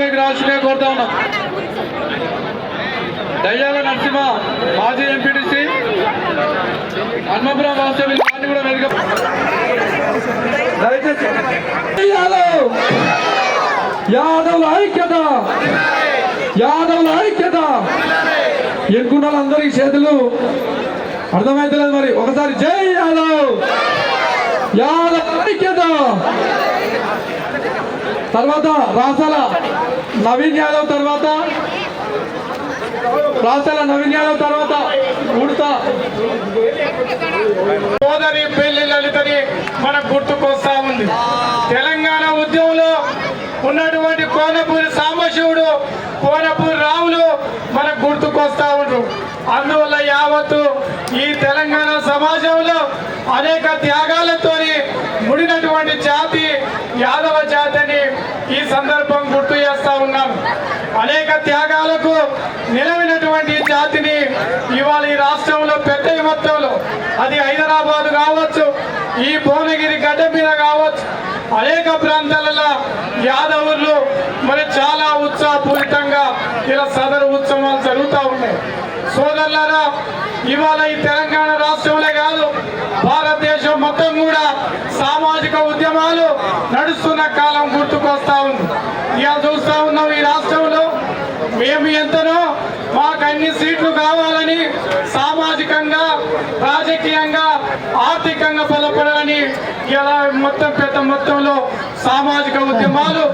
మీకు రావాల్సిందే కోరుతా ఉన్నాం. దయ్యాల నరసింహ మాజీ ఎంపీటీసీ హన్మపురం వాస్తవ్యం దాన్ని కూడా వెనుక యాదవుల ఐక్యత! యాదవుల ఐక్యత! ఎన్నుకున్న వాళ్ళందరికీ చేతులు అర్థమైతలేదు మరి. ఒకసారి జై యాదవ్! యాదవ్ ఐక్యత! తర్వాత రాసాల నవీన్ యాదవ్ తర్వాత రాసాల నవీన్ యాదవ్ తర్వాత ఉడతా. సోదరి పెళ్ళి లలితని మనకు గుర్తుకొస్తా ఉంది. తెలంగాణ ఉద్యమంలో ఉన్నటువంటి కోనపూరి సాంబశివుడు కోనపూరి రాములు మనకు గుర్తుకొస్తా ఉండ్రు. అందువల్ల యావత్తు ఈ తెలంగాణ సమాజంలో అనేక త్యాగాలతోని ముడినటువంటి జాతి ఈ సందర్భం గుర్తు చేస్తా ఉన్నాను. అనేక త్యాగాలకు నిలవినటువంటి జాతిని ఇవాళ ఈ రాష్ట్రంలో పెద్ద మొత్తంలో అది హైదరాబాద్ కావచ్చు ఈ భువనగిరి గడ్డ మీద కావచ్చు అనేక ప్రాంతాలలో యాదవులు మరి చాలా ఉత్సాహపూరితంగా ఇలా సదరు ఉత్సవాలు జరుగుతూ ఉన్నాయి. సోదరులారా ఇవాళ ఈ తెలంగాణ రాష్ట్రంలో కాదు భారతదేశ ఉద్యమాలు నడుస్తున్న కాలం గుర్తుకొస్తా ఉంది. ఇవాళ చూస్తా ఉన్నాం ఈ రాష్ట్రంలో. మేము ఎంతనో మాకు అన్ని సీట్లు కావాలని సామాజికంగా రాజకీయంగా ఆర్థికంగా బలపడాలని ఇలా మొత్తం పెద్ద మొత్తంలో సామాజిక ఉద్యమాలు